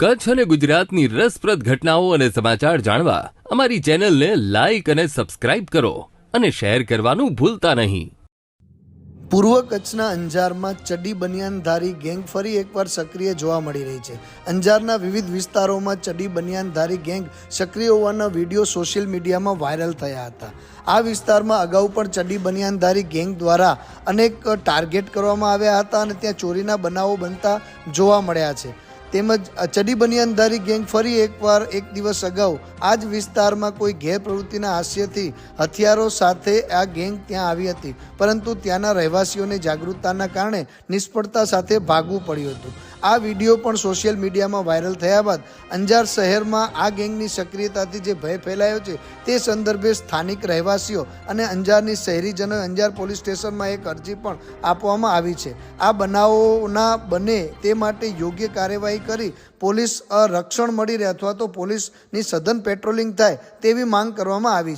કચ્છ અને ગુજરાતની રસપ્રદ ઘટનાઓ અને સમાચાર જાણવા અમારી ચેનલને લાઈક અને સબસ્ક્રાઇબ કરો અને શેર કરવાનું ભૂલતા નહીં. પૂર્વ કચ્છના અંજારમાં ચડી બનિયાનધારી ગેંગ ફરી એકવાર સક્રિય જોવા મળી રહી છે. અંજારના વિવિધ વિસ્તારોમાં ચડી બનિયાનધારી ગેંગ સક્રિય હોવાના વીડિયો સોશિયલ મીડિયામાં વાયરલ થયા હતા. આ વિસ્તારમાં અગાઉ પણ ચડી બનિયાનધારી ગેંગ દ્વારા અનેક ટાર્ગેટ કરવામાં આવ્યા હતા અને ત્યાં ચોરીના બનાવો બનતા જોવા મળ્યા છે. તેમજ ચડી બનિયાનધારી ગેંગ ફરી એકવાર એક દિવસ અગાઉ આ જ વિસ્તારમાં કોઈ ગેરપ્રવૃત્તિના હાસ્યથી હથિયારો સાથે આ ગેંગ ત્યાં આવી હતી. પરંતુ ત્યાંના રહેવાસીઓને જાગૃતતાના કારણે નિષ્ફળતા સાથે ભાગવું પડ્યું હતું. આ વીડિયો પણ સોશિયલ મીડિયામાં વાયરલ થયા બાદ અંજાર શહેરમાં આ ગેંગની સક્રિયતાથી જે ભય ફેલાયો છે તે સંદર્ભે સ્થાનિક રહેવાસીઓ અને અંજારની શહેરીજનોએ અંજાર પોલીસ સ્ટેશનમાં એક અરજી પણ આપવામાં આવી છે. આ બનાવોના બને તે માટે યોગ્ય કાર્યવાહી કરી પોલીસ રક્ષણ મળી રહે અથવા તો પોલીસની સઘન પેટ્રોલિંગ થાય તેવી માંગ કરવામાં આવી છે.